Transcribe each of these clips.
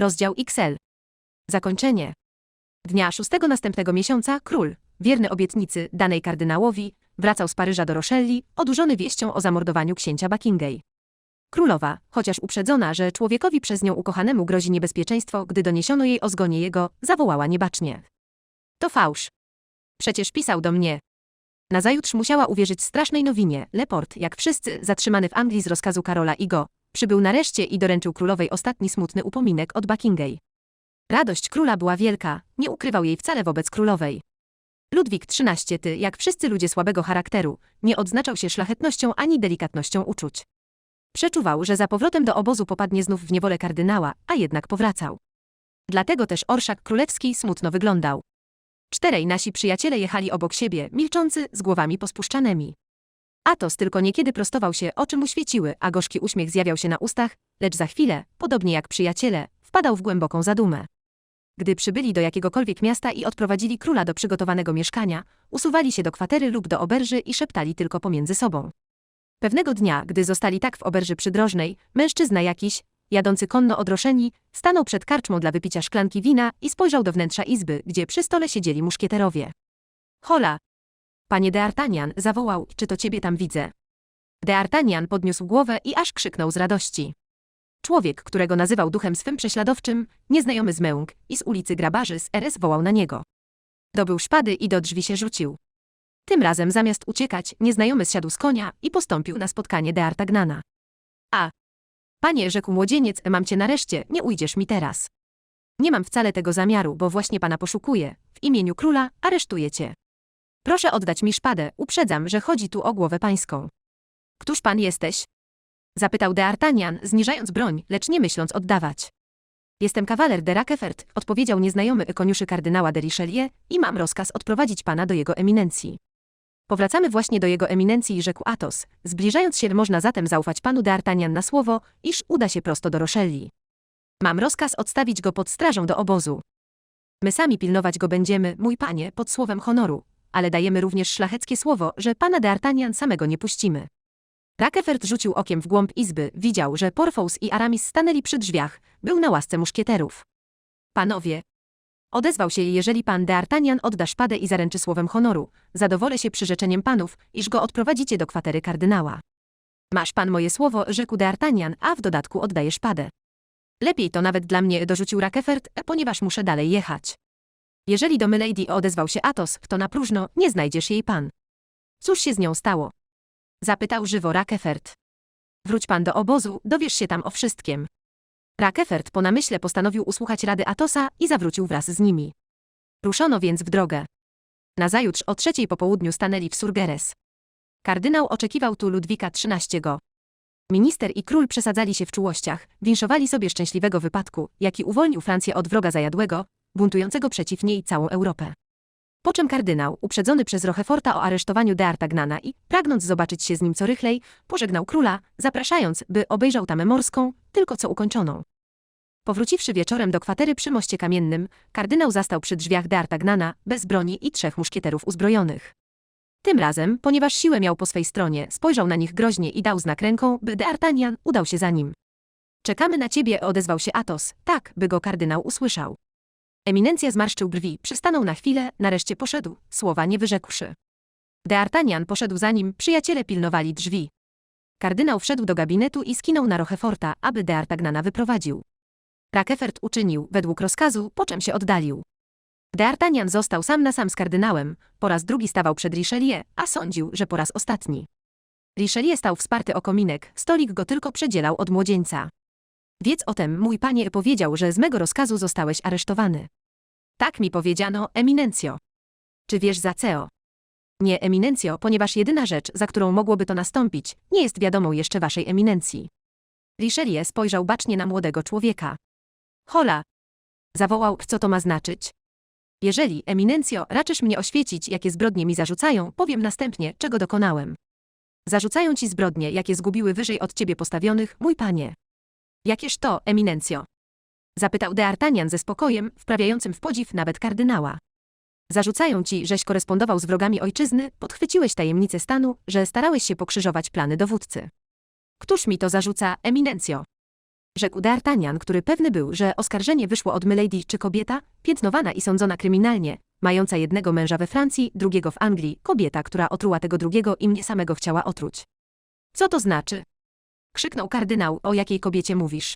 Rozdział XL. Zakończenie. Dnia szóstego następnego miesiąca król, wierny obietnicy danej kardynałowi, wracał z Paryża do Rochelli, odurzony wieścią o zamordowaniu księcia Buckingham. Królowa, chociaż uprzedzona, że człowiekowi przez nią ukochanemu grozi niebezpieczeństwo, gdy doniesiono jej o zgonie jego, zawołała niebacznie. To fałsz. Przecież pisał do mnie. Nazajutrz musiała uwierzyć strasznej nowinie. Leport, jak wszyscy, zatrzymany w Anglii z rozkazu Karola Igo, przybył nareszcie i doręczył królowej ostatni smutny upominek od Buckingham. Radość króla była wielka, nie ukrywał jej wcale wobec królowej. Ludwik XIII, ty, jak wszyscy ludzie słabego charakteru, nie odznaczał się szlachetnością ani delikatnością uczuć. Przeczuwał, że za powrotem do obozu popadnie znów w niewolę kardynała, a jednak powracał. Dlatego też orszak królewski smutno wyglądał. Czterej nasi przyjaciele jechali obok siebie, milczący, z głowami pospuszczanymi. Atos tylko niekiedy prostował się, oczy mu świeciły, a gorzki uśmiech zjawiał się na ustach, lecz za chwilę, podobnie jak przyjaciele, wpadał w głęboką zadumę. Gdy przybyli do jakiegokolwiek miasta i odprowadzili króla do przygotowanego mieszkania, usuwali się do kwatery lub do oberży i szeptali tylko pomiędzy sobą. Pewnego dnia, gdy zostali tak w oberży przydrożnej, mężczyzna jakiś, jadący konno odroszeni, stanął przed karczmą dla wypicia szklanki wina i spojrzał do wnętrza izby, gdzie przy stole siedzieli muszkieterowie. Hola! Panie D'Artagnan, zawołał, czy to ciebie tam widzę. D'Artagnan podniósł głowę i aż krzyknął z radości. Człowiek, którego nazywał duchem swym prześladowczym, nieznajomy z i z ulicy Grabarzy z RS wołał na niego. Dobył szpady i do drzwi się rzucił. Tym razem zamiast uciekać, nieznajomy zsiadł z konia i postąpił na spotkanie D'Artagnana. A. Panie, rzekł młodzieniec, mam cię nareszcie, nie ujdziesz mi teraz. Nie mam wcale tego zamiaru, bo właśnie pana poszukuję. W imieniu króla aresztuję cię. Proszę oddać mi szpadę, uprzedzam, że chodzi tu o głowę pańską. Któż pan jesteś? Zapytał D'Artagnan, zniżając broń, lecz nie myśląc oddawać. Jestem kawaler de Rakefert, odpowiedział nieznajomy koniuszy kardynała de Richelieu i mam rozkaz odprowadzić pana do jego eminencji. Powracamy właśnie do jego eminencji, rzekł Athos. Zbliżając się można zatem zaufać panu D'Artagnan na słowo, iż uda się prosto do Rochelli. Mam rozkaz odstawić go pod strażą do obozu. My sami pilnować go będziemy, mój panie, pod słowem honoru, ale dajemy również szlacheckie słowo, że pana D'Artagnan samego nie puścimy. Rakefert rzucił okiem w głąb izby, widział, że Porfous i Aramis stanęli przy drzwiach, był na łasce muszkieterów. Panowie, odezwał się, jeżeli pan D'Artagnan odda szpadę i zaręczy słowem honoru, zadowolę się przyrzeczeniem panów, iż go odprowadzicie do kwatery kardynała. Masz pan moje słowo, rzekł D'Artagnan, a w dodatku oddaje szpadę. Lepiej to nawet dla mnie, dorzucił Rakefert, ponieważ muszę dalej jechać. Jeżeli do Milady odezwał się Athos, to na próżno, nie znajdziesz jej pan. Cóż się z nią stało? Zapytał żywo Rakefert. Wróć pan do obozu, dowiesz się tam o wszystkim. Rakefert po namyśle postanowił usłuchać rady Atosa i zawrócił wraz z nimi. Ruszono więc w drogę. Nazajutrz o trzeciej po południu stanęli w Surgeres. Kardynał oczekiwał tu Ludwika XIII. Minister i król przesadzali się w czułościach, winszowali sobie szczęśliwego wypadku, jaki uwolnił Francję od wroga zajadłego, buntującego przeciw niej całą Europę. Po czym kardynał, uprzedzony przez Rocheforta o aresztowaniu D'Artagnana i, pragnąc zobaczyć się z nim co rychlej, pożegnał króla, zapraszając, by obejrzał tamę morską, tylko co ukończoną. Powróciwszy wieczorem do kwatery przy moście kamiennym, kardynał zastał przy drzwiach D'Artagnana, bez broni i trzech muszkieterów uzbrojonych. Tym razem, ponieważ siłę miał po swej stronie, spojrzał na nich groźnie i dał znak ręką, by D'Artagnan udał się za nim. Czekamy na ciebie, odezwał się Athos, tak, by go kardynał usłyszał. Eminencja zmarszczył brwi, przystanął na chwilę, nareszcie poszedł, słowa nie wyrzekłszy. D'Artagnan poszedł za nim, przyjaciele pilnowali drzwi. Kardynał wszedł do gabinetu i skinął na Rocheforta, aby D'Artagnana wyprowadził. Rakefert uczynił, według rozkazu, po czym się oddalił. D'Artagnan został sam na sam z kardynałem, po raz drugi stawał przed Richelieu, a sądził, że po raz ostatni. Richelieu stał wsparty o kominek, stolik go tylko przedzielał od młodzieńca. Wiedz o tem, mój panie powiedział, że z mego rozkazu zostałeś aresztowany. Tak mi powiedziano, eminencjo. Czy wiesz za CEO? Nie, eminencjo, ponieważ jedyna rzecz, za którą mogłoby to nastąpić, nie jest wiadomą jeszcze waszej eminencji. Richelieu spojrzał bacznie na młodego człowieka. Hola! Zawołał, co to ma znaczyć? Jeżeli, eminencjo, raczysz mnie oświecić, jakie zbrodnie mi zarzucają, powiem następnie, czego dokonałem. Zarzucają ci zbrodnie, jakie zgubiły wyżej od ciebie postawionych, mój panie. Jakież to, eminencjo? Zapytał D'Artagnan ze spokojem, wprawiającym w podziw nawet kardynała. Zarzucają ci, żeś korespondował z wrogami ojczyzny, podchwyciłeś tajemnicę stanu, że starałeś się pokrzyżować plany dowódcy. Któż mi to zarzuca, eminencjo? Rzekł D'Artagnan, który pewny był, że oskarżenie wyszło od Milady czy kobieta, piętnowana i sądzona kryminalnie, mająca jednego męża we Francji, drugiego w Anglii, kobieta, która otruła tego drugiego i mnie samego chciała otruć. Co to znaczy? Krzyknął kardynał, o jakiej kobiecie mówisz?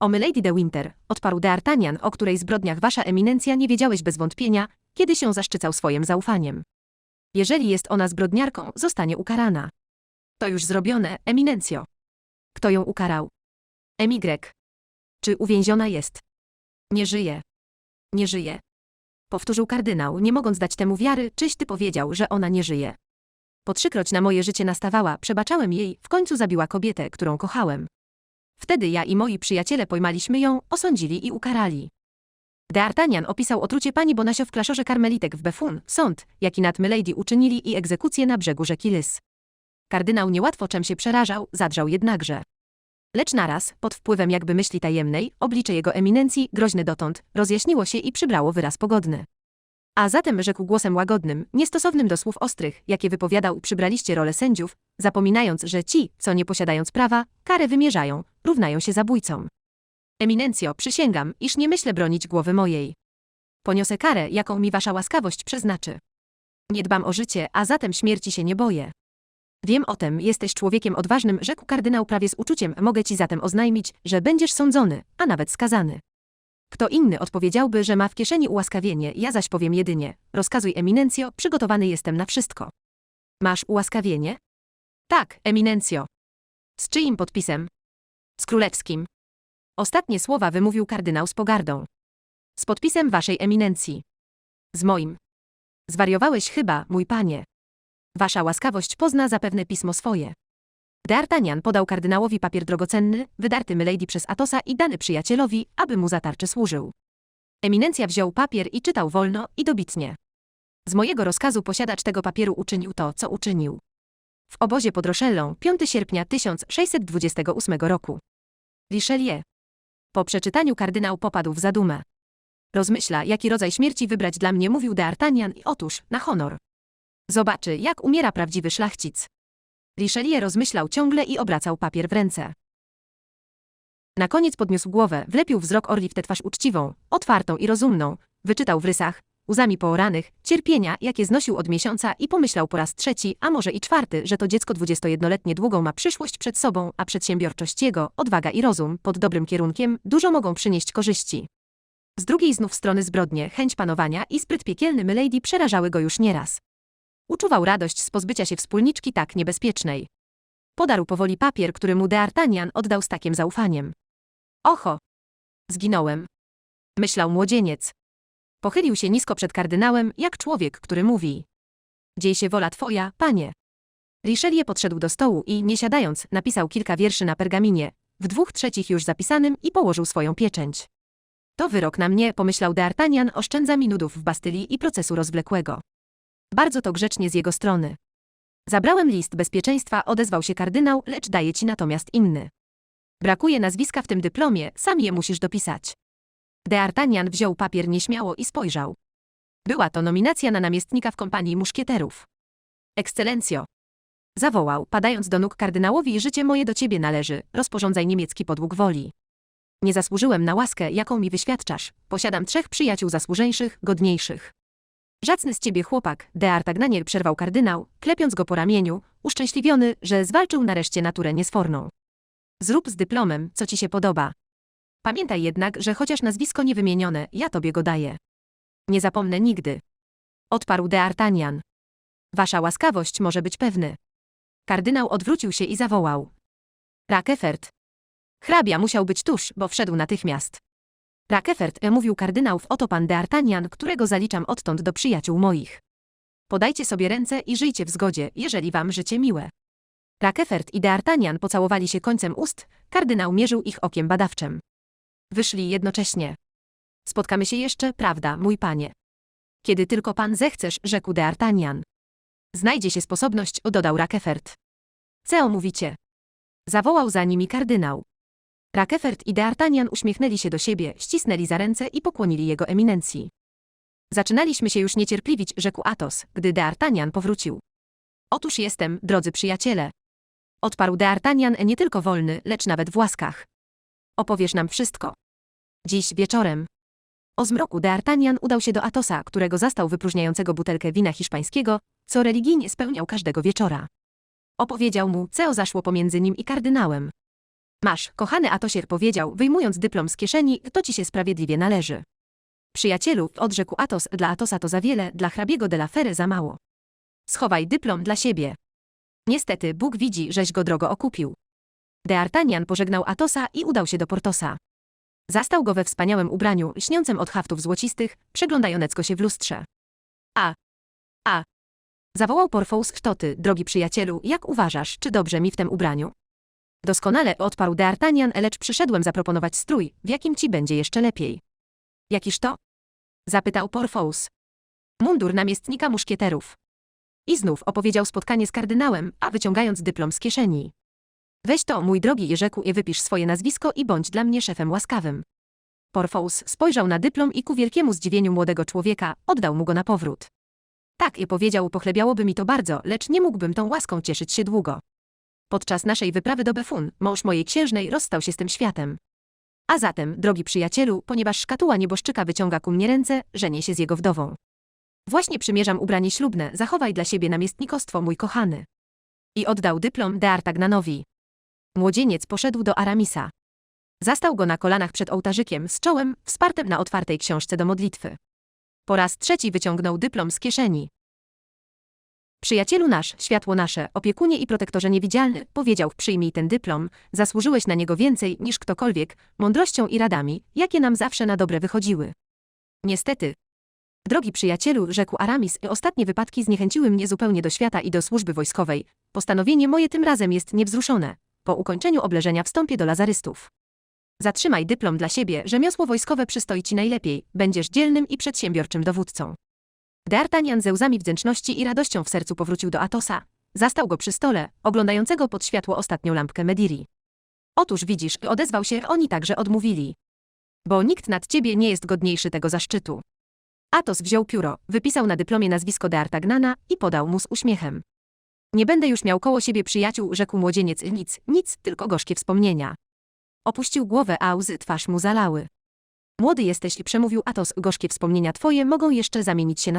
O Milady de Winter, odparł D'Artagnan, o której zbrodniach wasza eminencja nie wiedziałeś bez wątpienia, kiedy się zaszczycał swoim zaufaniem. Jeżeli jest ona zbrodniarką, zostanie ukarana. To już zrobione, eminencjo. Kto ją ukarał? Emigrek. Czy uwięziona jest? Nie żyje. Nie żyje. Powtórzył kardynał, nie mogąc dać temu wiary, czyś ty powiedział, że ona nie żyje. Po trzykroć na moje życie nastawała, przebaczałem jej, w końcu zabiła kobietę, którą kochałem. Wtedy ja i moi przyjaciele pojmaliśmy ją, osądzili i ukarali. D'Artagnan opisał otrucie pani Bonacio w klaszorze karmelitek w Befun, sąd, jaki nad Milady uczynili i egzekucję na brzegu rzeki Lys. Kardynał niełatwo czem się przerażał, zadrżał jednakże. Lecz naraz, pod wpływem jakby myśli tajemnej, oblicze jego eminencji, groźne dotąd, rozjaśniło się i przybrało wyraz pogodny. A zatem rzekł głosem łagodnym, niestosownym do słów ostrych, jakie wypowiadał, przybraliście rolę sędziów, zapominając, że ci, co nie posiadając prawa, karę wymierzają, równają się zabójcom. Eminencjo, przysięgam, iż nie myślę bronić głowy mojej. Poniosę karę, jaką mi wasza łaskawość przeznaczy. Nie dbam o życie, a zatem śmierci się nie boję. Wiem o tem, jesteś człowiekiem odważnym, rzekł kardynał prawie z uczuciem, mogę ci zatem oznajmić, że będziesz sądzony, a nawet skazany. Kto inny odpowiedziałby, że ma w kieszeni ułaskawienie, ja zaś powiem jedynie, rozkazuj eminencjo, przygotowany jestem na wszystko. Masz ułaskawienie? Tak, eminencjo. Z czyim podpisem? Z królewskim. Ostatnie słowa wymówił kardynał z pogardą. Z podpisem waszej eminencji. Z moim. Zwariowałeś chyba, mój panie. Wasza łaskawość pozna zapewne pismo swoje. D'Artagnan podał kardynałowi papier drogocenny, wydarty Milady przez Atosa i dany przyjacielowi, aby mu za tarczę służył. Eminencja wziął papier i czytał wolno i dobitnie. Z mojego rozkazu posiadacz tego papieru uczynił to, co uczynił. W obozie pod Rochellą, 5 sierpnia 1628 roku. Richelieu. Po przeczytaniu kardynał popadł w zadumę. Rozmyśla, jaki rodzaj śmierci wybrać dla mnie, mówił D'Artagnan i otóż, na honor. Zobaczy, jak umiera prawdziwy szlachcic. Richelieu rozmyślał ciągle i obracał papier w ręce. Na koniec podniósł głowę, wlepił wzrok orli w tę twarz uczciwą, otwartą i rozumną, wyczytał w rysach, łzami pooranych, cierpienia, jakie znosił od miesiąca i pomyślał po raz trzeci, a może i czwarty, że to dziecko 21-letnie długą ma przyszłość przed sobą, a przedsiębiorczość jego, odwaga i rozum, pod dobrym kierunkiem, dużo mogą przynieść korzyści. Z drugiej znów strony zbrodnie, chęć panowania i spryt piekielny Milady przerażały go już nieraz. Uczuwał radość z pozbycia się wspólniczki tak niebezpiecznej. Podarł powoli papier, który mu D'Artagnan oddał z takim zaufaniem. Oho! Zginąłem. Myślał młodzieniec. Pochylił się nisko przed kardynałem, jak człowiek, który mówi. Dziej się wola twoja, panie. Richelieu podszedł do stołu i, nie siadając, napisał kilka wierszy na pergaminie, w dwóch trzecich już zapisanym i położył swoją pieczęć. To wyrok na mnie, pomyślał D'Artagnan, oszczędza mi nudów w Bastylii i procesu rozwlekłego. Bardzo to grzecznie z jego strony. Zabrałem list bezpieczeństwa, odezwał się kardynał, lecz daję ci natomiast inny. Brakuje nazwiska w tym dyplomie, sam je musisz dopisać. D'Artagnan wziął papier nieśmiało i spojrzał. Była to nominacja na namiestnika w kompanii muszkieterów. Ekscelencjo. Zawołał, padając do nóg kardynałowi, życie moje do ciebie należy, rozporządzaj niemiecki podług woli. Nie zasłużyłem na łaskę, jaką mi wyświadczasz. Posiadam trzech przyjaciół zasłużeńszych, godniejszych. Zacny z ciebie chłopak, D'Artagnaniel przerwał kardynał, klepiąc go po ramieniu, uszczęśliwiony, że zwalczył nareszcie naturę niesforną. Zrób z dyplomem, co ci się podoba. Pamiętaj jednak, że chociaż nazwisko niewymienione, ja tobie go daję. Nie zapomnę nigdy. Odparł D'Artagnan. Wasza łaskawość może być pewny. Kardynał odwrócił się i zawołał. Rakefert. Hrabia musiał być tuż, bo wszedł natychmiast. Rakefert, mówił kardynał w oto pan D'Artagnan, którego zaliczam odtąd do przyjaciół moich. Podajcie sobie ręce i żyjcie w zgodzie, jeżeli wam życie miłe. Rakefert i D'Artagnan pocałowali się końcem ust, kardynał mierzył ich okiem badawczym. Wyszli jednocześnie. Spotkamy się jeszcze, prawda, mój panie. Kiedy tylko pan zechcesz, rzekł D'Artagnan. Znajdzie się sposobność, dodał Rakefert. Co mówicie? Zawołał za nimi kardynał. Rakefert i D'Artagnan uśmiechnęli się do siebie, ścisnęli za ręce i pokłonili jego eminencji. Zaczynaliśmy się już niecierpliwić, rzekł Athos, gdy D'Artagnan powrócił. Otóż jestem, drodzy przyjaciele. Odparł D'Artagnan nie tylko wolny, lecz nawet w łaskach. Opowiesz nam wszystko. Dziś wieczorem. O zmroku D'Artagnan udał się do Atosa, którego zastał wypróżniającego butelkę wina hiszpańskiego, co religijnie spełniał każdego wieczora. Opowiedział mu, co zaszło pomiędzy nim i kardynałem. Masz, kochany Atosier powiedział, wyjmując dyplom z kieszeni, to ci się sprawiedliwie należy. Przyjacielu, odrzekł Atos, dla Atosa to za wiele, dla hrabiego de la Fere za mało. Schowaj dyplom dla siebie. Niestety, Bóg widzi, żeś go drogo okupił. D'Artagnan pożegnał Atosa i udał się do Portosa. Zastał go we wspaniałym ubraniu, śniącym od haftów złocistych, przeglądającego się w lustrze. A, a, zawołał Porfous Sztoty, drogi przyjacielu, jak uważasz, czy dobrze mi w tym ubraniu? Doskonale, odparł D'Artagnan, lecz przyszedłem zaproponować strój, w jakim ci będzie jeszcze lepiej. Jakiż to? Zapytał Porfous. Mundur namiestnika muszkieterów. I znów opowiedział spotkanie z kardynałem, a wyciągając dyplom z kieszeni. Weź to, mój drogi, i rzekł i wypisz swoje nazwisko i bądź dla mnie szefem łaskawym. Porfous spojrzał na dyplom i ku wielkiemu zdziwieniu młodego człowieka oddał mu go na powrót. Tak, i powiedział, pochlebiałoby mi to bardzo, lecz nie mógłbym tą łaską cieszyć się długo. Podczas naszej wyprawy do Befun, mąż mojej księżnej rozstał się z tym światem. A zatem, drogi przyjacielu, ponieważ szkatuła nieboszczyka wyciąga ku mnie ręce, żenię się z jego wdową. Właśnie przymierzam ubranie ślubne, zachowaj dla siebie namiestnikostwo, mój kochany. I oddał dyplom D'Artagnanowi. Młodzieniec poszedł do Aramisa. Zastał go na kolanach przed ołtarzykiem z czołem, wspartym na otwartej książce do modlitwy. Po raz trzeci wyciągnął dyplom z kieszeni. Przyjacielu nasz, światło nasze, opiekunie i protektorze niewidzialny, powiedział, przyjmij ten dyplom, zasłużyłeś na niego więcej niż ktokolwiek, mądrością i radami, jakie nam zawsze na dobre wychodziły. Niestety. Drogi przyjacielu, rzekł Aramis, ostatnie wypadki zniechęciły mnie zupełnie do świata i do służby wojskowej. Postanowienie moje tym razem jest niewzruszone. Po ukończeniu obleżenia wstąpię do lazarystów. Zatrzymaj dyplom dla siebie, rzemiosło wojskowe przystoi ci najlepiej, będziesz dzielnym i przedsiębiorczym dowódcą. D'Artagnan ze łzami wdzięczności i radością w sercu powrócił do Atosa. Zastał go przy stole, oglądającego pod światło ostatnią lampkę Mediri. Otóż widzisz, odezwał się, oni także odmówili. Bo nikt nad ciebie nie jest godniejszy tego zaszczytu. Atos wziął pióro, wypisał na dyplomie nazwisko D'Artagnana i podał mu z uśmiechem. Nie będę już miał koło siebie przyjaciół, rzekł młodzieniec, nic, nic, tylko gorzkie wspomnienia. Opuścił głowę, a łzy twarz mu zalały. Młody jesteś, przemówił Atos, gorzkie wspomnienia twoje mogą jeszcze zamienić się na